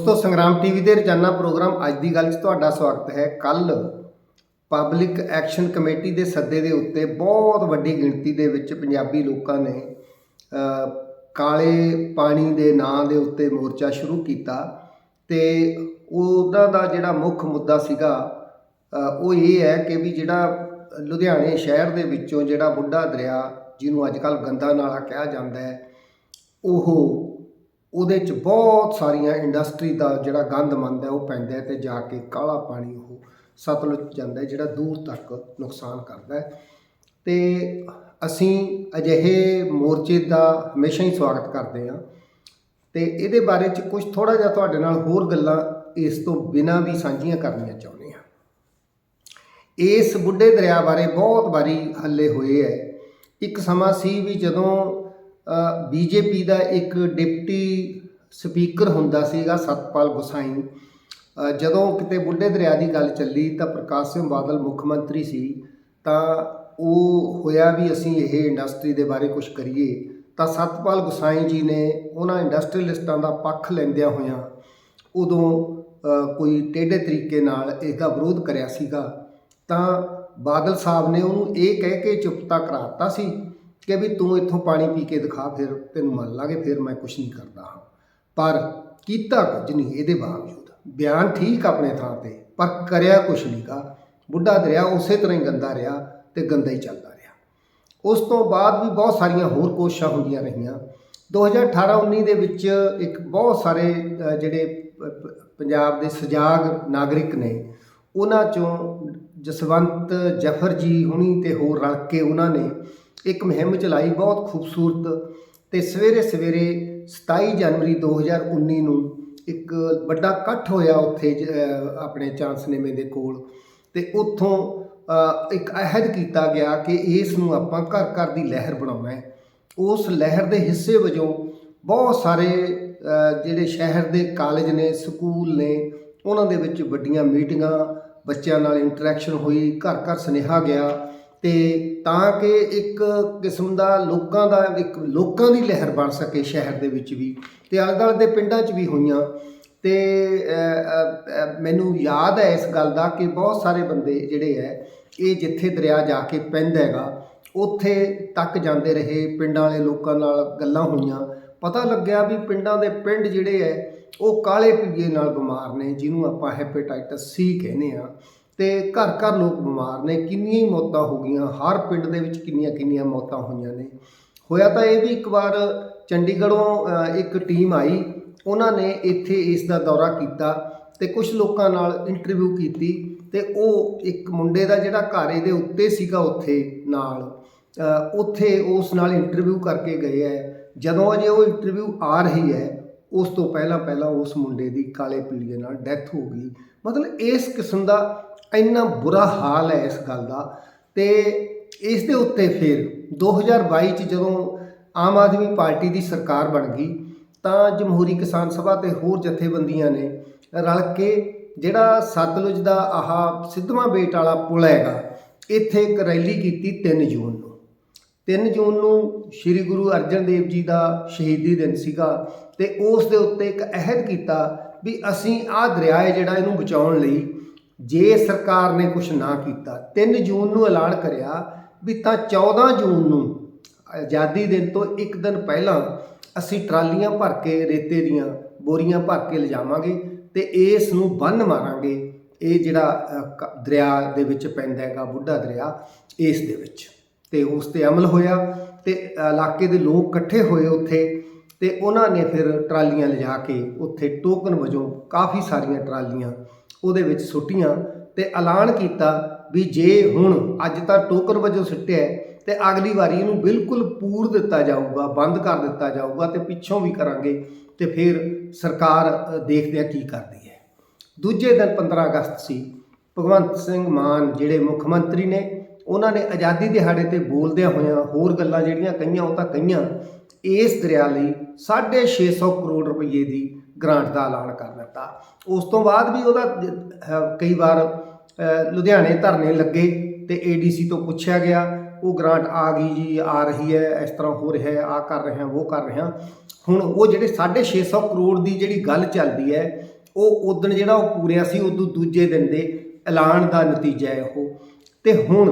ਦੋਸਤੋ, ਸੰਗਰਾਮ ਟੀਵੀ ਦੇ ਰੋਜ਼ਾਨਾ ਪ੍ਰੋਗਰਾਮ ਅੱਜ ਦੀ ਗੱਲ 'ਚ ਤੁਹਾਡਾ ਸਵਾਗਤ ਹੈ। ਕੱਲ ਪਬਲਿਕ ਐਕਸ਼ਨ ਕਮੇਟੀ ਦੇ ਸੱਦੇ ਦੇ ਉੱਤੇ ਬਹੁਤ ਵੱਡੀ ਗਿਣਤੀ ਦੇ ਵਿੱਚ ਪੰਜਾਬੀ ਲੋਕਾਂ ਨੇ ਕਾਲੇ ਪਾਣੀ ਦੇ ਨਾਂ ਦੇ ਉੱਤੇ ਮੋਰਚਾ ਸ਼ੁਰੂ ਕੀਤਾ ਤੇ ਉਹਨਾਂ ਦਾ ਜਿਹੜਾ ਮੁੱਖ ਮੁੱਦਾ ਸੀਗਾ ਉਹ ਇਹ ਹੈ ਕਿ ਵੀ ਜਿਹੜਾ ਲੁਧਿਆਣੇ ਸ਼ਹਿਰ ਦੇ ਵਿੱਚੋਂ ਜਿਹੜਾ ਬੁੱਢਾ ਦਰਿਆ ਜਿਹਨੂੰ ਅੱਜ ਕੱਲ੍ਹ ਗੰਦਾ ਨਾਲਾ ਕਿਹਾ ਜਾਂਦਾ ਹੈ, ਉਹ ਉਹਦੇ ਚ ਬਹੁਤ ਸਾਰੀਆਂ ਇੰਡਸਟਰੀ ਦਾ ਜਿਹੜਾ ਗੰਦ ਮੰਦ ਹੈ ਉਹ ਪੈਂਦਾ ਹੈ ਤੇ ਜਾ ਕੇ ਕਾਲਾ ਪਾਣੀ ਉਹ ਸਤਲੁਜ ਜਾਂਦਾ ਜਿਹੜਾ ਦੂਰ ਤੱਕ ਨੁਕਸਾਨ ਕਰਦਾ ਹੈ। ਤੇ ਅਸੀਂ ਅਜਿਹੇ ਮੋਰਚੇ ਦਾ ਹਮੇਸ਼ਾ ਹੀ ਸਵਾਗਤ ਕਰਦੇ ਹਾਂ। ਤੇ ਇਹਦੇ ਬਾਰੇ ਚ ਕੁਝ ਥੋੜਾ ਜਿਹਾ ਤੁਹਾਡੇ ਨਾਲ ਹੋਰ ਗੱਲਾਂ ਇਸ ਤੋਂ ਬਿਨਾਂ ਵੀ ਸਾਂਝੀਆਂ ਕਰਨੀਆਂ ਚਾਹੁੰਦੇ ਹਾਂ। ਇਸ ਬੁੱਢੇ ਦਰਿਆ ਬਾਰੇ ਬਹੁਤ ਵਾਰੀ ਹੱਲੇ ਹੋਏ ਹੈ। ਇੱਕ ਸਮਾਂ ਸੀ ਵੀ ਜਦੋਂ ਬੀਜੇਪੀ ਦਾ ਇੱਕ ਡਿਪਟੀ ਸਪੀਕਰ ਹੁੰਦਾ ਸੀਗਾ, ਸਤਪਾਲ ਗੁਸਾਈ। ਜਦੋਂ ਕਿਤੇ ਬੁੱਢੇ ਦਰਿਆ ਦੀ ਗੱਲ ਚੱਲੀ ਤਾਂ ਪ੍ਰਕਾਸ਼ ਸਿੰਘ ਬਾਦਲ ਮੁੱਖ ਮੰਤਰੀ ਸੀ, ਤਾਂ ਉਹ ਹੋਇਆ ਵੀ ਅਸੀਂ ਇਹ ਇੰਡਸਟਰੀ ਦੇ ਬਾਰੇ ਕੁਝ ਕਰੀਏ। ਤਾਂ ਸਤਪਾਲ ਗੁਸਾਈ ਜੀ ਨੇ ਉਹਨਾਂ ਇੰਡਸਟਰੀਲਿਸਟਾਂ ਦਾ ਪੱਖ ਲੈਂਦਿਆਂ ਹੋਇਆਂ ਉਦੋਂ ਕੋਈ ਟੇਢੇ ਤਰੀਕੇ ਨਾਲ ਇਸ ਦਾ ਵਿਰੋਧ ਕਰਿਆ ਸੀਗਾ। ਤਾਂ ਬਾਦਲ ਸਾਹਿਬ ਨੇ ਉਹਨੂੰ ਇਹ ਕਹਿ ਕੇ ਚੁੱਪਤਾ ਕਰਾਤਾ ਸੀ ਕਿ ਵੀ ਤੂੰ ਇੱਥੋਂ ਪਾਣੀ ਪੀ ਕੇ ਦਿਖਾ ਫਿਰ, ਤੈਨੂੰ ਮੰਨ ਲਾਂਗੇ ਫਿਰ ਮੈਂ ਕੁਝ ਨਹੀਂ ਕਰਦਾ ਹਾਂ। ਪਰ ਕੀਤਾ ਕੁਝ ਨਹੀਂ ਇਹਦੇ ਬਾਵਜੂਦ। ਬਿਆਨ ਠੀਕ ਆਪਣੇ ਥਾਂ ਤੇ, ਪਰ ਕਰਿਆ ਕੁਝ ਨਹੀਂਗਾ ਬੁੱਢਾ ਦਰਿਆ ਉਸੇ ਤਰ੍ਹਾਂ ਹੀ ਗੰਦਾ ਰਿਹਾ ਤੇ ਗੰਦਾ ਹੀ ਚੱਲਦਾ ਰਿਹਾ। ਉਸ ਤੋਂ ਬਾਅਦ ਵੀ ਬਹੁਤ ਸਾਰੀਆਂ ਹੋਰ ਕੋਸ਼ਿਸ਼ਾਂ ਹੁੰਦੀਆਂ ਰਹੀਆਂ। 2018-19 ਦੇ ਵਿੱਚ ਇੱਕ ਬਹੁਤ ਸਾਰੇ ਜਿਹੜੇ ਪੰਜਾਬ ਦੇ ਸਜਾਗ ਨਾਗਰਿਕ ਨੇ, ਉਹਨਾਂ ਚੋਂ ਜਸਵੰਤ ਜਫਰ ਜੀ ਹੁਣੀ ਤੇ ਹੋਰ ਰਲ ਕੇ ਉਹਨਾਂ ਨੇ ਇੱਕ ਮੁਹਿੰਮ ਚਲਾਈ ਬਹੁਤ ਖੂਬਸੂਰਤ ਤੇ ਸਵੇਰੇ ਸਵੇਰੇ 27 ਜਨਵਰੀ 2019 ਨੂੰ ਇੱਕ ਵੱਡਾ ਇਕੱਠ ਹੋਇਆ ਉੱਥੇ ਜ- ਅਹ, ਆਪਣੇ ਚਾਂਸਨੇਮੇ ਦੇ ਕੋਲ ਤੇ ਉੱਥੋਂ ਇੱਕ ਅਹਿਦ ਕੀਤਾ ਗਿਆ ਕਿ ਇਸ ਨੂੰ ਆਪਾਂ ਘਰ ਘਰ ਦੀ ਲਹਿਰ ਬਣਾਉਣਾ ਹੈ। ਉਸ ਲਹਿਰ ਦੇ ਹਿੱਸੇ ਵਜੋਂ ਬਹੁਤ ਸਾਰੇ ਜਿਹੜੇ ਸ਼ਹਿਰ ਦੇ ਕਾਲਜ ਨੇ, ਸਕੂਲ ਨੇ, ਉਹਨਾਂ ਦੇ ਵਿੱਚ ਵੱਡੀਆਂ ਮੀਟਿੰਗਾਂ, ਬੱਚਿਆਂ ਨਾਲ ਇੰਟਰੈਕਸ਼ਨ ਹੋਈ, ਘਰ ਘਰ ਸੁਨੇਹਾ ਗਿਆ। ਤੇ ਤਾਂ ਕਿ ਇੱਕ ਕਿਸਮ ਦਾ ਲੋਕਾਂ ਦਾ, ਇੱਕ ਲੋਕਾਂ ਦੀ ਲਹਿਰ ਬਣ ਸਕੇ ਸ਼ਹਿਰ ਦੇ ਵਿੱਚ ਵੀ ਤੇ ਆਲੇ ਦੁਆਲੇ ਦੇ ਪਿੰਡਾਂ 'ਚ ਵੀ ਹੋਈਆਂ। ਤੇ ਮੈਨੂੰ ਯਾਦ ਹੈ ਇਸ ਗੱਲ ਦਾ ਕਿ ਬਹੁਤ ਸਾਰੇ ਬੰਦੇ ਜਿਹੜੇ ਹੈ, ਇਹ ਜਿੱਥੇ ਦਰਿਆ ਜਾ ਕੇ ਪੈਂਦਾ ਹੈਗਾ, ਉੱਥੇ ਤੱਕ ਜਾਂਦੇ ਰਹੇ, ਪਿੰਡਾਂ ਵਾਲੇ ਲੋਕਾਂ ਨਾਲ ਗੱਲਾਂ ਹੋਈਆਂ। ਪਤਾ ਲੱਗਿਆ ਵੀ ਪਿੰਡਾਂ ਦੇ ਪਿੰਡ ਜਿਹੜੇ ਹੈ, ਉਹ ਕਾਲੇ ਪੀਏ ਨਾਲ ਬਿਮਾਰ ਨੇ, ਜਿਹਨੂੰ ਆਪਾਂ ਹੈਪੇਟਾਈਟਸ ਸੀ ਕਹਿੰਦੇ ਆ ਤੇ ਘਰ ਘਰ ਲੋਕ ਬਿਮਾਰ ਨੇ, ਕਿੰਨੀਆਂ ਹੀ ਮੌਤਾਂ ਹੋ ਗਈਆਂ, ਹਰ ਪਿੰਡ ਦੇ ਵਿੱਚ ਕਿੰਨੀਆਂ ਕਿੰਨੀਆਂ ਮੌਤਾਂ ਹੋਈਆਂ ਨੇ। ਹੋਇਆ ਤਾਂ ਇਹ ਵੀ ਇੱਕ ਵਾਰ ਚੰਡੀਗੜ੍ਹੋਂ ਇੱਕ ਟੀਮ ਆਈ, ਉਹਨਾਂ ਨੇ ਇੱਥੇ ਇਸ ਦਾ ਦੌਰਾ ਕੀਤਾ ਤੇ ਕੁਝ ਲੋਕਾਂ ਨਾਲ ਇੰਟਰਵਿਊ ਕੀਤੀ ਤੇ ਉਹ ਇੱਕ ਮੁੰਡੇ ਦਾ ਜਿਹੜਾ ਘਰ ਇਹਦੇ ਉੱਤੇ ਸੀਗਾ ਉੱਥੇ ਨਾਲ ਉੱਥੇ ਉਸ ਨਾਲ ਇੰਟਰਵਿਊ ਕਰਕੇ ਗਏ ਹੈ ਜਦੋਂ ਅਜੇ ਉਹ ਇੰਟਰਵਿਊ ਆ ਰਹੀ ਹੈ ਉਸ ਤੋਂ ਪਹਿਲਾਂ ਪਹਿਲਾਂ ਉਸ ਮੁੰਡੇ ਦੀ ਕਾਲੇ ਪੀਲੀਏ ਨਾਲ ਡੈਥ ਹੋ ਗਈ। ਮਤਲਬ ਇਸ ਕਿਸਮ ਦਾ ਇੰਨਾ ਬੁਰਾ ਹਾਲ ਹੈ ਇਸ ਗੱਲ ਦਾ ਤੇ ਇਸ ਦੇ ਉੱਤੇ ਫਿਰ 2022 ਚ ਜਦੋਂ ਆਮ ਆਦਮੀ ਪਾਰਟੀ ਦੀ ਸਰਕਾਰ ਬਣ ਗਈ, ਤਾਂ ਜਮਹੂਰੀ ਕਿਸਾਨ ਸਭਾ ਤੇ ਹੋਰ ਜਥੇਬੰਦੀਆਂ ਨੇ ਰਲ ਕੇ ਜਿਹੜਾ ਸਤਲੁਜ ਦਾ ਆਹ ਸਿੱਧਵਾਂ ਬੇਟ ਵਾਲਾ ਪੁਲ ਹੈਗਾ, ਇੱਥੇ ਇੱਕ ਰੈਲੀ ਕੀਤੀ 3 ਜੂਨ ਨੂੰ। 3 ਜੂਨ ਨੂੰ ਸ੍ਰੀ ਗੁਰੂ ਅਰਜਨ ਦੇਵ ਜੀ ਦਾ ਸ਼ਹੀਦੀ ਦਿਨ ਸੀਗਾ ਤੇ ਉਸ ਦੇ ਉੱਤੇ ਇੱਕ ਅਹਿਦ ਕੀਤਾ ਵੀ ਅਸੀਂ ਆਹ ਦਰਿਆ ਹੈ ਜਿਹੜਾ ਇਹਨੂੰ ਬਚਾਉਣ ਲਈ ਜੇ ਸਰਕਾਰ ਨੇ ਕੁਝ ਨਾ ਕੀਤਾ 3 ਜੂਨ ਨੂੰ ਐਲਾਨ ਕਰਿਆ ਵੀ ਤਾਂ 14 ਜੂਨ ਨੂੰ ਆਜ਼ਾਦੀ ਦਿਨ ਤੋਂ ਇੱਕ ਦਿਨ ਪਹਿਲਾਂ ਅਸੀਂ ਟਰਾਲੀਆਂ ਭਰ ਕੇ, ਰੇਤੇ ਦੀਆਂ ਬੋਰੀਆਂ ਭਰ ਕੇ ਲਿਜਾਵਾਂਗੇ ਤੇ ਇਸ ਨੂੰ ਬੰਨ ਮਾਰਾਂਗੇ। ਇਹ ਜਿਹੜਾ ਕ- ਦਰਿਆ ਦੇ ਵਿੱਚ ਪੈਂਦਾ ਹੈਗਾ, ਬੁੱਢਾ ਦਰਿਆ, ਇਸ ਦੇ ਵਿੱਚ। ਤੇ ਉਸ ਤੇ ਅਮਲ ਹੋਇਆ ਤੇ ਇਲਾਕੇ ਦੇ ਲੋਕ ਇਕੱਠੇ ਹੋਏ ਉੱਥੇ ਤੇ ਉਹਨਾਂ ਨੇ ਫਿਰ ਟਰਾਲੀਆਂ ਲਿਜਾ ਕੇ ਉੱਥੇ ਟੋਕਨ ਵਜੋਂ ਕਾਫੀ ਸਾਰੀਆਂ ਟਰਾਲੀਆਂ ਉਹਦੇ ਵਿੱਚ ਸੁੱਟੀਆਂ ਤੇ ਐਲਾਨ ਕੀਤਾ ਵੀ ਜੇ ਹੁਣ ਅੱਜ ਤਾਂ ਟੋਕਨ ਵਜੋਂ ਸੁੱਟਿਆ ਹੈ, ਤੇ ਅਗਲੀ ਵਾਰੀ ਇਹਨੂੰ ਬਿਲਕੁਲ ਪੂਰ ਦਿੱਤਾ ਜਾਊਗਾ ਬੰਦ ਕਰ ਦਿੱਤਾ ਜਾਊਗਾ ਤੇ ਪਿੱਛੋਂ ਵੀ ਕਰਾਂਗੇ ਤੇ ਫਿਰ ਸਰਕਾਰ ਅ, ਦੇਖਦੇ ਆ ਕੀ ਕਰਦੀ ਹੈ। ਦੂਜੇ ਦਿਨ 15 ਅਗਸਤ ਸੀ ਭਗਵੰਤ ਸਿੰਘ ਮਾਨ ਜਿਹੜੇ ਮੁੱਖ ਮੰਤਰੀ ਨੇ ਉਹਨਾਂ ਨੇ ਆਜ਼ਾਦੀ ਦਿਹਾੜੇ ਤੇ ਬੋਲਦਿਆਂ ਹੋਇਆਂ ਹੋਰ ਗੱਲਾਂ ਜਿਹੜੀਆਂ ਕਹੀਆਂ ਉਹ ਤਾਂ ਕਹੀਆਂ ਇਸ ਦਰਿਆ ਲਈ 650 ਕਰੋੜ ਰੁਪਏ ਦੀ ਗ੍ਰਾਂਟ ਦਾ ਐਲਾਨ ਕਰ ਦਿੱਤਾ। ਉਸ ਤੋਂ ਬਾਅਦ ਵੀ ਉਹਦਾ ਕਈ ਵਾਰ ਲੁਧਿਆਣੇ ਧਰਨੇ ਲੱਗੇ ਤੇ ਏਡੀਸੀ ਤੋਂ ਪੁੱਛਿਆ ਗਿਆ, ਉਹ ਗ੍ਰਾਂਟ ਆ ਗਈ ਜੀ, ਆ ਰਹੀ ਹੈ, ਇਸ ਤਰ੍ਹਾਂ ਹੋ ਰਿਹਾ ਹੈ, ਆ ਕਰ ਰਹੇ ਹਾਂ, ਉਹ ਕਰ ਰਹੇ ਹਾਂ। ਹੁਣ ਉਹ ਜਿਹੜੇ 650 ਕਰੋੜ ਦੀ ਜਿਹੜੀ ਗੱਲ ਚੱਲਦੀ ਹੈ, ਉਹ ਉਦਣ ਜਿਹੜਾ ਉਹ ਪੂਰਿਆ ਸੀ ਉਦੋਂ ਦੂਜੇ ਦਿਨ ਦੇ ਐਲਾਨ ਦਾ ਨਤੀਜਾ ਹੈ ਉਹ। ਤੇ ਹੁਣ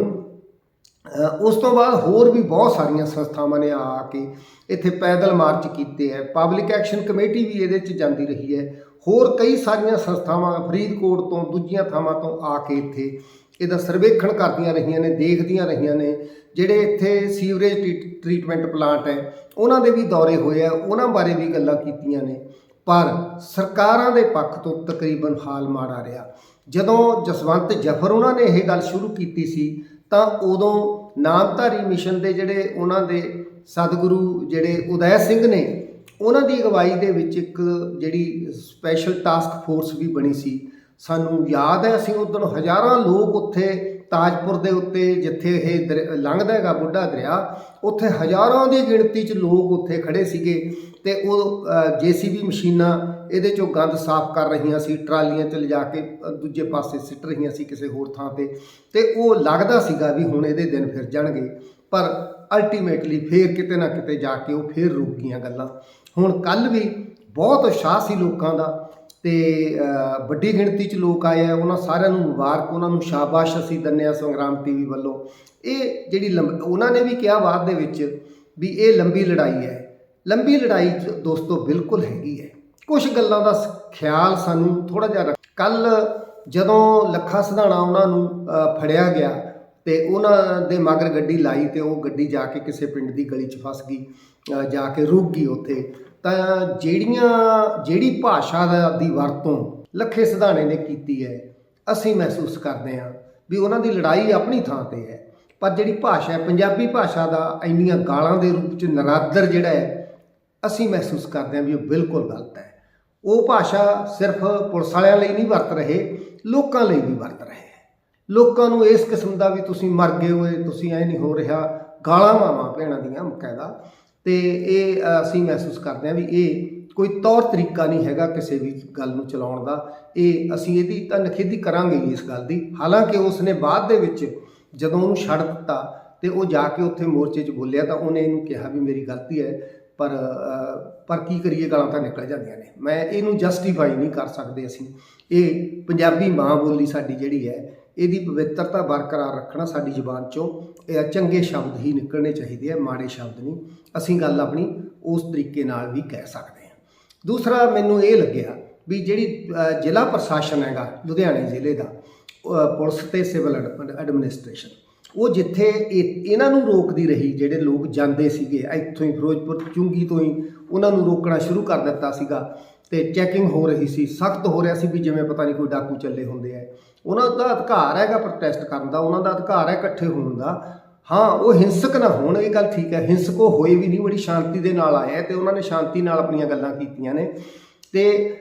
ਉਸ ਤੋਂ ਬਾਅਦ ਹੋਰ ਵੀ ਬਹੁਤ ਸਾਰੀਆਂ ਸੰਸਥਾਵਾਂ ਨੇ ਆ ਕੇ ਇੱਥੇ ਪੈਦਲ ਮਾਰਚ ਕੀਤੇ ਹੈ। ਪਬਲਿਕ ਐਕਸ਼ਨ ਕਮੇਟੀ ਵੀ ਇਹਦੇ 'ਚ ਜਾਂਦੀ ਰਹੀ ਹੈ। ਹੋਰ ਕਈ ਸਾਰੀਆਂ ਸੰਸਥਾਵਾਂ ਫਰੀਦਕੋਟ ਤੋਂ ਦੂਜੀਆਂ ਥਾਵਾਂ ਤੋਂ ਆ ਕੇ ਇੱਥੇ ਇਹਦਾ ਸਰਵੇਖਣ ਕਰਦੀਆਂ ਰਹੀਆਂ ਨੇ, ਦੇਖਦੀਆਂ ਰਹੀਆਂ ਨੇ। ਜਿਹੜੇ ਇੱਥੇ ਸੀਵਰੇਜ ਟ੍ਰੀਟ- ਟ੍ਰੀਟਮੈਂਟ ਪਲਾਂਟ ਹੈ, ਉਹਨਾਂ ਦੇ ਵੀ ਦੌਰੇ ਹੋਏ ਆ, ਉਹਨਾਂ ਬਾਰੇ ਵੀ ਗੱਲਾਂ ਕੀਤੀਆਂ ਨੇ। ਪਰ ਸਰਕਾਰਾਂ ਦੇ ਪੱਖ ਤੋਂ ਤਕਰੀਬਨ ਹਾਲ ਮਾੜਾ ਰਿਹਾ। ਜਦੋਂ ਜਸਵੰਤ ਜਫਰ ਉਹਨਾਂ ਨੇ ਇਹ ਗੱਲ ਸ਼ੁਰੂ ਕੀਤੀ ਸੀ, ਤਾਂ ਉਦੋਂ ਨਾਮਧਾਰੀ ਮਿਸ਼ਨ ਦੇ ਜਿਹੜੇ ਉਹਨਾਂ ਦੇ ਸਤਿਗੁਰੂ ਜਿਹੜੇ ਉਦੈ ਸਿੰਘ ਨੇ, ਉਹਨਾਂ ਦੀ ਅਗਵਾਈ ਦੇ ਵਿੱਚ ਇੱਕ ਜਿਹੜੀ ਸਪੈਸ਼ਲ ਟਾਸਕ ਫੋਰਸ ਵੀ ਬਣੀ ਸੀ। ਸਾਨੂੰ ਯਾਦ ਹੈ, ਅਸੀਂ ਉਦੋਂ ਹਜ਼ਾਰਾਂ ਲੋਕ ਉੱਥੇ ਤਾਜਪੁਰ ਦੇ ਉੱਤੇ ਜਿੱਥੇ ਇਹ ਦਰ- ਲੰਘਦਾ ਹੈਗਾ ਬੁੱਢਾ ਦਰਿਆ, ਉੱਥੇ ਹਜ਼ਾਰਾਂ ਦੀ ਗਿਣਤੀ 'ਚ ਲੋਕ ਉੱਥੇ ਖੜੇ ਸੀਗੇ ਤੇ ਉਹ ਜੀਸੀਬੀ ਮਸ਼ੀਨਾਂ ਇਹਦੇ ਚੋਂ ਗੰਦ ਸਾਫ਼ ਕਰ ਰਹੀਆਂ ਸੀ, ਟਰਾਲੀਆਂ 'ਚ ਲਿਜਾ ਕੇ ਦੂਜੇ ਪਾਸੇ ਸਿੱਟ ਰਹੀਆਂ ਸੀ ਕਿਸੇ ਹੋਰ ਥਾਂ ਤੇ ਤੇ ਉਹ ਲੱਗਦਾ ਸੀਗਾ ਵੀ ਹੁਣ ਇਹਦੇ ਦਿਨ ਫਿਰ ਜਾਣਗੇ, ਪਰ ਅਲਟੀਮੇਟਲੀ ਫੇਰ ਕਿਤੇ ਨਾ ਕਿਤੇ ਜਾ ਕੇ ਉਹ ਫੇਰ ਰੁਕ ਗਈਆਂ ਗੱਲਾਂ। ਹੁਣ ਕੱਲ ਵੀ ਬਹੁਤ ਉਤਸ਼ਾਹ ਸੀ ਲੋਕਾਂ ਦਾ ਤੇ ਵੱਡੀ ਗਿਣਤੀ 'ਚ ਲੋਕ ਆਏ ਆ ਉਹਨਾਂ ਸਾਰਿਆਂ ਨੂੰ ਮੁਬਾਰਕ ਉਹਨਾਂ ਨੂੰ ਸ਼ਾਬਾਸ਼ ਅਸੀਂ ਦਿੰਦੇ ਹਾਂ ਸੰਗਰਾਮ ਟੀਵੀ ਵੱਲੋਂ। ਇਹ ਜਿਹੜੀ ਲੰਬ- ਉਹਨਾਂ ਨੇ ਵੀ ਕਿਹਾ ਬਾਅਦ ਦੇ ਵਿੱਚ ਵੀ ਇਹ ਲੰਬੀ ਲੜਾਈ ਹੈ। ਲੰਬੀ ਲੜਾਈ 'ਚ ਦੋਸਤੋ ਬਿਲਕੁਲ ਹੈਗੀ ਹੈ। ਕੁਝ ਗੱਲਾਂ ਦਾ ਸ- ਖਿਆਲ ਸਾਨੂੰ ਥੋੜਾ ਜਿਹਾ ਕੱਲ ਜਦੋਂ ਲੱਖਾ ਸਿਧਾਣਾ ਉਹਨਾਂ ਨੂੰ ਅ, ਫੜਿਆ ਗਿਆ ਤੇ ਉਹਨਾਂ ਦੇ ਮਗਰ ਗੱਡੀ ਲਾਈ ਤੇ ਉਹ ਗੱਡੀ ਜਾ ਕੇ ਕਿਸੇ ਪਿੰਡ ਦੀ ਗਲੀ 'ਚ ਫਸ ਗਈ ਅ, ਜਾ ਕੇ ਰੁਕ ਗਈ ਉੱਥੇ। ਤਾਂ ਜਿਹੜੀਆਂ, ਜਿਹੜੀ ਭਾਸ਼ਾ ਦਾ ਦੀ ਵਰਤੋਂ ਲੱਖੇ ਸਿਧਾਣੇ ਨੇ ਕੀਤੀ ਹੈ, ਅਸੀਂ ਮਹਿਸੂਸ ਕਰਦੇ ਹਾਂ ਵੀ ਉਹਨਾਂ ਦੀ ਲੜਾਈ ਆਪਣੀ ਥਾਂ ਤੇ ਹੈ। ਪਰ ਜਿਹੜੀ ਭਾਸ਼ਾ ਹੈ, ਪੰਜਾਬੀ ਭਾਸ਼ਾ ਦਾ ਇੰਨੀਆਂ ਗਾਲਾਂ ਦੇ ਰੂਪ 'ਚ ਨਰਾਦਰ ਜਿਹੜਾ ਹੈ, ਅਸੀਂ ਮਹਿਸੂਸ ਕਰਦੇ ਹਾਂ ਵੀ ਉਹ ਬਿਲਕੁਲ ਗਲਤ ਹੈ। ਉਹ ਭਾਸ਼ਾ ਸਿਰਫ ਪੁਲਿਸ ਵਾਲਿਆਂ ਲਈ ਨਹੀਂ ਵਰਤ ਰਹੇ, ਲੋਕਾਂ ਲਈ ਵੀ ਵਰਤ ਰਹੇ ਲੋਕਾਂ ਨੂੰ ਇਸ ਕਿਸਮ ਦਾ ਵੀ ਤੁਸੀਂ ਮਰ ਗਏ ਹੋਏ, ਤੁਸੀਂ ਐ ਨਹੀਂ ਹੋ ਰਿਹਾ, ਗਾਲਾਂ ਮਾਵਾਂ ਭੈਣਾਂ ਦੀਆਂ ਮੁਕਾਇਦਾ ਤੇ ਇਹ ਅਸੀਂ ਮਹਿਸੂਸ ਕਰਦੇ ਹਾਂ ਵੀ ਇਹ ਕੋਈ ਤੌਰ ਤਰੀਕਾ ਨਹੀਂ ਹੈਗਾ ਕਿਸੇ ਵੀ ਗੱਲ ਨੂੰ ਚਲਾਉਣ ਦਾ। ਇਹ ਅਸੀਂ ਇਹਦੀ ਤਾਂ ਨਖੇਦੀ ਕਰਾਂਗੇ ਹੀ ਇਸ ਗੱਲ ਦੀ। ਹਾਲਾਂਕਿ ਉਸ ਨੇ ਬਾਅਦ ਦੇ ਵਿੱਚ ਜਦੋਂ ਉਹਨੂੰ ਛੱਡ ਦਿੱਤਾ ਤੇ ਉਹ ਜਾ ਕੇ ਉੱਥੇ ਮੋਰਚੇ 'ਚ ਬੋਲਿਆ ਤਾਂ ਉਹਨੇ ਇਹਨੂੰ ਕਿਹਾ ਵੀ ਮੇਰੀ ਗਲਤੀ ਹੈ, ਪਰ ਪਰ ਕੀ ਕਰੀਏ ਗਾਲਾਂ ਤਾਂ ਨਿਕਲ ਜਾਂਦੀਆਂ ਨੇ। ਮੈਂ ਇਹਨੂੰ ਜਸਟੀਫਾਈ ਨਹੀਂ ਕਰ ਸਕਦੇ ਅਸੀਂ। ਇਹ ਪੰਜਾਬੀ ਮਾਂ ਬੋਲੀ ਸਾਡੀ ਜਿਹੜੀ ਹੈ ਇਹਦੀ ਪਵਿੱਤਰਤਾ ਬਰਕਰਾਰ ਰੱਖਣਾ ਸਾਡੀ ਜ਼ੁਬਾਨ ਚੋਂ। ਇਹ ਚੰਗੇ ਸ਼ਬਦ ਹੀ ਨਿਕਲਣੇ ਚਾਹੀਦੇ ਆ, ਮਾੜੇ ਸ਼ਬਦ ਨਹੀਂ। ਅਸੀਂ ਗੱਲ ਆਪਣੀ ਉਸ ਤਰੀਕੇ ਨਾਲ ਵੀ ਕਹਿ ਸਕਦੇ ਹਾਂ। ਦੂਸਰਾ ਮੈਨੂੰ ਇਹ ਲੱਗਿਆ ਵੀ ਜਿਹੜੀ ਜ਼ਿਲ੍ਹਾ ਪ੍ਰਸ਼ਾਸਨ ਹੈਗਾ, ਲੁਧਿਆਣੇ ਜ਼ਿਲ੍ਹੇ ਦਾ ਪੁਲਿਸ ਤੇ ਸਿਵਲ ਐਡਮਿਨਿਸਟ੍ਰੇਸ਼ਨ ਉਹ ਜਿੱਥੇ ਇਹ- ਇਹਨਾਂ ਨੂੰ ਰੋਕਦੀ ਰਹੀ, ਜਿਹੜੇ ਲੋਕ ਜਾਂਦੇ ਸੀਗੇ, ਇੱਥੋਂ ਹੀ ਫਿਰੋਜ਼ਪੁਰ, ਚੁੰਗੀ ਤੋਂ ਹੀ ਉਹਨਾਂ ਨੂੰ ਰੋਕਣਾ ਸ਼ੁਰੂ ਕਰ ਦਿੱਤਾ ਸੀਗਾ। ਤੇ ਚੈਕਿੰਗ ਹੋ ਰਹੀ ਸੀ, ਸਖਤ ਹੋ ਰਿਹਾ ਸੀ ਵੀ ਜਿਵੇਂ ਪਤਾ ਨਹੀਂ ਕੋਈ ਡਾਕੂ ਚੱਲੇ ਹੁੰਦੇ ਆ। ਉਹਨਾਂ ਦਾ ਅਧਿਕਾਰ ਹੈਗਾ ਪ੍ਰੋਟੈਸਟ ਕਰਨ ਦਾ, ਉਹਨਾਂ ਦਾ ਅਧਿਕਾਰ ਹੈ ਇਕੱਠੇ ਹੋਣ ਦਾ। ਹਾਂ, ਉਹ ਹਿੰਸਕ ਨਾ ਹੋਣ, ਇਹ ਗੱਲ ਠੀਕ ਹੈ। ਹਿੰਸਕ ਉਹ ਹੋਏ ਵੀ ਨਹੀਂ, ਬੜੀ ਸ਼ਾਂਤੀ ਦੇ ਨਾਲ ਆਏ ਆ ਤੇ ਉਹਨਾਂ ਨੇ ਸ਼ਾਂਤੀ ਨਾਲ ਆਪਣੀਆਂ ਗੱਲਾਂ ਕੀਤੀਆਂ ਨੇ। ਤੇ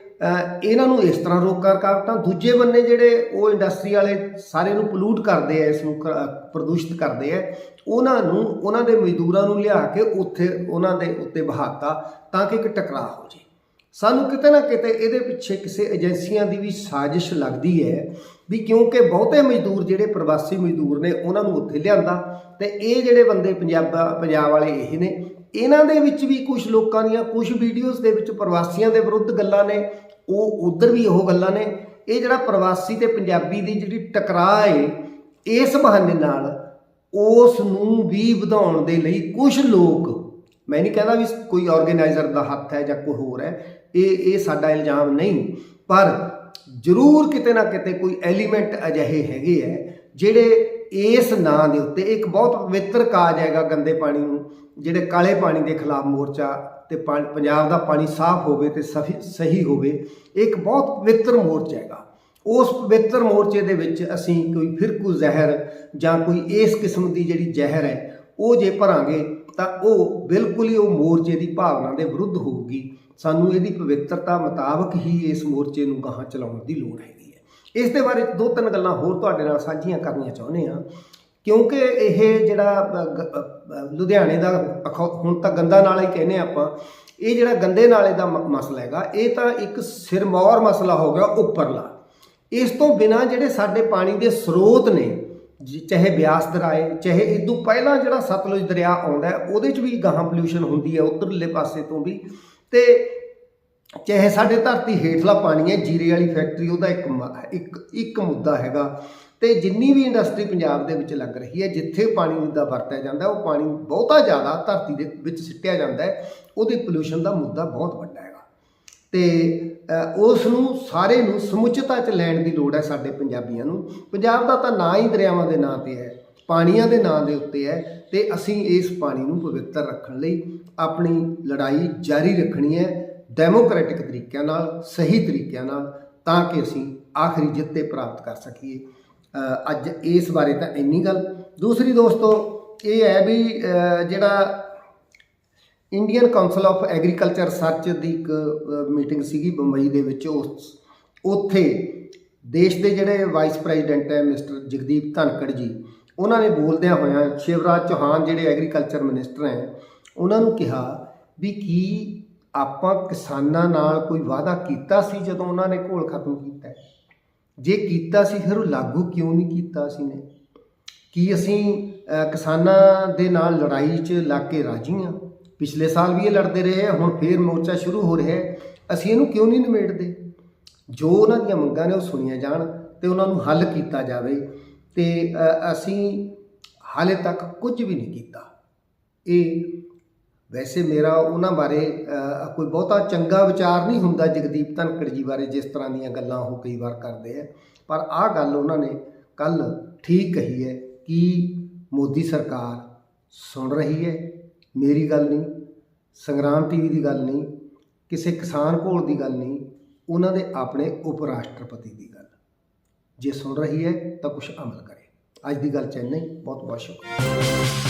ਇਹਨਾਂ ਨੂੰ ਇਸ ਤਰ੍ਹਾਂ ਰੋਕਾਂ ਕਰ ਤਾਂ ਦੂਜੇ ਬੰਨੇ ਜਿਹੜੇ ਉਹ ਇੰਡਸਟਰੀ ਵਾਲੇ ਸਾਰੇ ਨੂੰ ਪੋਲੂਟ ਕਰਦੇ ਆ, ਇਸ ਨੂੰ ਕ- ਪ੍ਰਦੂਸ਼ਿਤ ਕਰਦੇ ਆ, ਉਹਨਾਂ ਨੂੰ, ਉਹਨਾਂ ਦੇ ਮਜ਼ਦੂਰਾਂ ਨੂੰ ਲਿਆ ਕੇ ਉੱਥੇ, ਉਹਨਾਂ ਦੇ ਉੱਤੇ ਬਹਾਤਾ ਤਾਂ ਕਿ ਇੱਕ ਟਕਰਾਅ ਹੋ ਜੇ। ਸਾਨੂੰ ਕਿਤੇ ਨਾ ਕਿਤੇ ਇਹਦੇ ਪਿੱਛੇ ਕਿਸੇ ਏਜੰਸੀਆਂ ਦੀ ਵੀ ਸਾਜ਼ਿਸ਼ ਲੱਗਦੀ ਹੈ ਵੀ ਕਿਉਂਕਿ ਬਹੁਤੇ ਮਜ਼ਦੂਰ ਜਿਹੜੇ ਪ੍ਰਵਾਸੀ ਮਜ਼ਦੂਰ ਨੇ, ਉਹਨਾਂ ਨੂੰ ਉੱਥੇ ਲਿਆਂਦਾ ਤੇ ਇਹ ਜਿਹੜੇ ਬੰਦੇ ਪੰਜਾਬ ਪੰਜਾਬ ਵਾਲੇ ਇਹ ਨੇ, ਇਹਨਾਂ ਦੇ ਵਿੱਚ ਵੀ ਕੁਝ ਲੋਕਾਂ ਦੀਆਂ ਕੁਝ ਵੀਡੀਓਜ਼ ਦੇ ਵਿੱਚ ਪ੍ਰਵਾਸੀਆਂ ਦੇ ਵਿਰੁੱਧ ਗੱਲਾਂ ਨੇ, ਉਹ ਉਧਰ ਵੀ ਉਹ ਗੱਲਾਂ ਨੇ, ਇਹ ਜਿਹੜਾ ਪ੍ਰਵਾਸੀ ਤੇ ਪੰਜਾਬੀ ਦੀ ਜਿਹੜੀ ਟਕਰਾਅ ਹੈ ਇਸ ਬਹਾਨੇ ਨਾਲ ਉਸ ਨੂੰ ਵੀ ਵਧਾਉਣ ਦੇ ਲਈ ਕੁਝ ਲੋਕ ਮੈਂ ਨਹੀਂ ਕਹਿੰਦਾ ਵੀ ਕੋਈ ਆਰਗੇਨਾਈਜ਼ਰ ਦਾ ਹੱਥ ਹੈ ਜਾਂ ਕੋਈ ਹੋਰ ਹੈ, ਇਹ ਇਹ ਸਾਡਾ ਇਲਜ਼ਾਮ ਨਹੀਂ। ਪਰ ਜ਼ਰੂਰ ਕਿਤੇ ਨਾ ਕਿਤੇ ਕੋਈ ਐਲੀਮੈਂਟ ਅਜਿਹੇ ਹੈਗੇ ਹੈ, ਜਿਹੜੇ ਇਸ ਨਾਂ ਦੇ ਉੱਤੇ ਇੱਕ ਬਹੁਤ ਪਵਿੱਤਰ ਕਾਜ ਹੈਗਾ ਗੰਦੇ ਪਾਣੀ ਨੂੰ, ਜਿਹੜੇ ਕਾਲੇ ਪਾਣੀ ਦੇ ਖਿਲਾਫ ਮੋਰਚਾ ਤੇ ਪਾ- ਪੰਜਾਬ ਦਾ ਪਾਣੀ ਸਾਫ਼ ਹੋਵੇ ਤੇ ਸਫੀ- ਸਹੀ ਹੋਵੇ ਇੱਕ ਬਹੁਤ ਪਵਿੱਤਰ ਮੋਰਚਾ ਹੈਗਾ। ਉਸ ਪਵਿੱਤਰ ਮੋਰਚੇ ਦੇ ਵਿੱਚ ਅਸੀਂ ਕੋਈ ਫਿਰਕੂ ਜ਼ਹਿਰ ਜਾਂ ਕੋਈ ਇਸ ਕਿਸਮ ਦੀ ਜਿਹੜੀ ਜ਼ਹਿਰ ਹੈ, ਉਹ ਜੇ ਭਰਾਂਗੇ ਤਾਂ ਉਹ ਬਿਲਕੁਲ ਹੀ ਉਹ ਮੋਰਚੇ ਦੀ ਭਾਵਨਾ ਦੇ ਵਿਰੁੱਧ ਹੋਊਗੀ। ਸਾਨੂੰ ਇਹਦੀ ਪਵਿੱਤਰਤਾ ਮੁਤਾਬਕ ਹੀ ਇਸ ਮੋਰਚੇ ਨੂੰ ਗਾਹਾਂ ਚਲਾਉਣ ਦੀ ਲੋੜ ਹੈਗੀ ਹੈ। ਇਸ ਦੇ ਬਾਰੇ ਦੋ ਤਿੰਨ ਗੱਲਾਂ ਹੋਰ ਤੁਹਾਡੇ ਨਾਲ ਸਾਂਝੀਆਂ ਕਰਨੀਆਂ ਚਾਹੁੰਦੇ ਹਾਂ। ਕਿਉਂਕਿ ਇਹ ਜਿਹੜਾ ਲੁਧਿਆਣੇ ਦਾ ਅਖੌ- ਹੁਣ ਤਾਂ ਗੰਦਾ ਨਾਲਾ ਹੀ ਕਹਿੰਦੇ ਆਪਾਂ। ਇਹ ਜਿਹੜਾ ਗੰਦੇ ਨਾਲੇ ਦਾ ਮਸਲਾ ਹੈਗਾ, ਇਹ ਤਾਂ ਇੱਕ ਸਿਰਮੌਰ ਮਸਲਾ ਹੋ ਗਿਆ ਉੱਪਰਲਾ। ਇਸ ਤੋਂ ਬਿਨਾ ਜਿਹੜੇ ਸਾਡੇ ਪਾਣੀ ਦੇ ਸਰੋਤ ਨੇ ਚਾਹੇ ਬਿਆਸ ਦਰਾਏ, ਚਾਹੇ ਇਦੋਂ ਪਹਿਲਾਂ ਜਿਹੜਾ ਸਤਲੁਜ ਦਰਿਆ ਆਉਂਦਾ ਉਹਦੇ 'ਚ ਵੀ ਗਾਹਾਂ ਪੋਲਿਊਸ਼ਨ ਹੁੰਦੀ ਹੈ ਉਧਰਲੇ ਪਾਸੇ ਤੋਂ ਵੀ। ਤੇ ਚਾਹੇ ਸਾਡੇ ਧਰਤੀ ਹੇਠਲਾ ਪਾਣੀ ਹੈ, ਜੀਰੇ ਵਾਲੀ ਫੈਕਟਰੀ ਉਹਦਾ ਇੱਕ ਮ- ਇੱਕ ਇੱਕ ਮੁੱਦਾ ਹੈਗਾ। ਤੇ ਜਿੰਨੀ ਵੀ ਇੰਡਸਟਰੀ ਪੰਜਾਬ ਦੇ ਵਿੱਚ ਲੱਗ ਰਹੀ ਹੈ, ਜਿੱਥੇ ਪਾਣੀ ਦਾ ਵਰਤਿਆ ਜਾਂਦਾ, ਉਹ ਪਾਣੀ ਬਹੁਤਾ ਜ਼ਿਆਦਾ ਧਰਤੀ ਦੇ ਵਿੱਚ ਸਿੱਟਿਆ ਜਾਂਦਾ ਹੈ, ਉਹਦੇ ਪੋਲੂਸ਼ਨ ਦਾ ਮੁੱਦਾ ਬਹੁਤ ਵੱਡਾ ਹੈਗਾ ਤੇ ਉਸ ਨੂੰ ਸਾਰੇ ਨੂੰ ਸਮੁੱਚਤਾ ਚ ਲੈਣ ਦੀ ਲੋੜ ਹੈ ਸਾਡੇ ਪੰਜਾਬੀਆਂ ਨੂੰ। ਪੰਜਾਬ ਦਾ ਤਾਂ ਨਾਂ ਹੀ ਦਰਿਆਵਾਂ ਦੇ ਨਾਂ ਤੇ ਹੈ, ਪਾਣੀਆਂ ਦੇ ਨਾਂ ਦੇ ਉੱਤੇ ਹੈ ਤੇ ਅਸੀਂ ਇਸ ਪਾਣੀ ਨੂੰ ਪਵਿੱਤਰ ਰੱਖਣ ਲਈ ਆਪਣੀ ਲੜਾਈ ਜਾਰੀ ਰੱਖਣੀ ਹੈ ਡੈਮੋਕ੍ਰੈਟਿਕ ਤਰੀਕਿਆਂ ਨਾਲ, ਸਹੀ ਤਰੀਕਿਆਂ ਨਾਲ ਤਾਂ ਕਿ ਅਸੀਂ ਆਖਰੀ ਜਿੱਤ ਤੇ ਪ੍ਰਾਪਤ ਕਰ ਸਕੀਏ। ਅੱਜ ਇਸ ਬਾਰੇ ਤਾਂ ਇੰਨੀ ਗੱਲ। ਦੂਸਰੀ ਦੋਸਤੋ, ਇਹ ਹੈ ਵੀ ਜਿਹੜਾ Indian Council of Agriculture Research ਦੀ ਇੱਕ ਮੀਟਿੰਗ ਸੀਗੀ ਬੰਬਈ ਦੇ ਵਿੱਚ। ਉਸ, ਉੱਥੇ ਦੇਸ਼ ਦੇ ਜਿਹੜੇ ਵਾਈਸ ਪ੍ਰੈਜ਼ੀਡੈਂਟ ਹੈ ਮਿਸਟਰ ਜਗਦੀਪ ਧਨਕੜ ਜੀ, ਉਹਨਾਂ ਨੇ ਬੋਲਦਿਆਂ ਹੋਇਆਂ ਸ਼ਿਵਰਾਜ ਚੌਹਾਨ ਜਿਹੜੇ ਐਗਰੀਕਲਚਰ ਮਿਨਿਸਟਰ ਹੈ, ਉਹਨਾਂ ਨੂੰ ਕਿਹਾ ਵੀ ਕੀ ਆਪਾਂ ਕਿਸਾਨਾਂ ਨਾਲ ਕੋਈ ਵਾਅਦਾ ਕੀਤਾ ਸੀ ਜਦੋਂ ਉਹਨਾਂ ਨੇ ਘੋਲ ਖਤਮ ਕੀਤਾ ਜੇ ਕੀਤਾ ਸੀ ਫਿਰ ਉਹ ਲਾਗੂ ਕਿਉਂ ਨਹੀਂ ਕੀਤਾ ਸੀ ਨੇ? ਕੀ ਅਸੀਂ ਕਿਸਾਨਾਂ ਦੇ ਨਾਲ ਲੜਾਈ 'ਚ ਲੱਗ ਕੇ ਰਾਜੀ ਹਾਂ? ਪਿਛਲੇ ਸਾਲ ਵੀ ਇਹ ਲੜਦੇ ਰਹੇ ਆ ਹੁਣ ਫੇਰ ਮੋਰਚਾ ਸ਼ੁਰੂ ਹੋ ਰਿਹਾ ਹੈ। ਅਸੀਂ ਇਹਨੂੰ ਕਿਉਂ ਨਹੀਂ ਨਿਬੇੜਦੇ ਜੋ ਉਹਨਾਂ ਦੀਆਂ ਮੰਗਾਂ ਨੇ ਉਹ ਸੁਣੀਆਂ ਜਾਣ ਤੇ ਉਹਨਾਂ ਨੂੰ ਹੱਲ ਕੀਤਾ ਜਾਵੇ ਤੇ ਅਸੀਂ ਹਾਲੇ ਤੱਕ ਕੁਝ ਵੀ ਨਹੀਂ ਕੀਤਾ। ਇਹ ਵੈਸੇ ਮੇਰਾ ਉਹਨਾਂ ਬਾਰੇ ਕੋਈ ਬਹੁਤਾ ਚੰਗਾ ਵਿਚਾਰ ਨਹੀਂ ਹੁੰਦਾ ਜਗਦੀਪ ਧਨਕੜ ਜੀ ਬਾਰੇ, ਜਿਸ ਤਰ੍ਹਾਂ ਦੀਆਂ ਗੱਲਾਂ ਉਹ ਕਈ ਵਾਰ ਕਰਦੇ ਆ। ਪਰ ਆਹ ਗੱਲ ਉਹਨਾਂ ਨੇ ਕੱਲ ਠੀਕ ਕਹੀ ਹੈ ਕਿ ਮੋਦੀ ਸਰਕਾਰ ਸੁਣ ਰਹੀ ਹੈ ਮੇਰੀ ਗੱਲ ਨਹੀਂ, ਸੰਗਰਾਮ ਟੀਵੀ ਦੀ ਗੱਲ ਨਹੀਂ, ਕਿਸੇ ਕਿਸਾਨ ਘੋਲ ਦੀ ਗੱਲ ਨਹੀਂ, ਉਹਨਾਂ ਦੇ ਆਪਣੇ ਉਪ ਰਾਸ਼ਟਰਪਤੀ ਦੀ ਗੱਲ। ਜੇ ਸੁਣ ਰਹੀ ਹੈ ਤਾਂ ਕੁਝ ਅਮਲ ਕਰੇ। ਅੱਜ ਦੀ ਗੱਲ ਚੈਨਈ ਬਹੁਤ ਬਹੁਤ ਸ਼ੁਕਰੀਆ।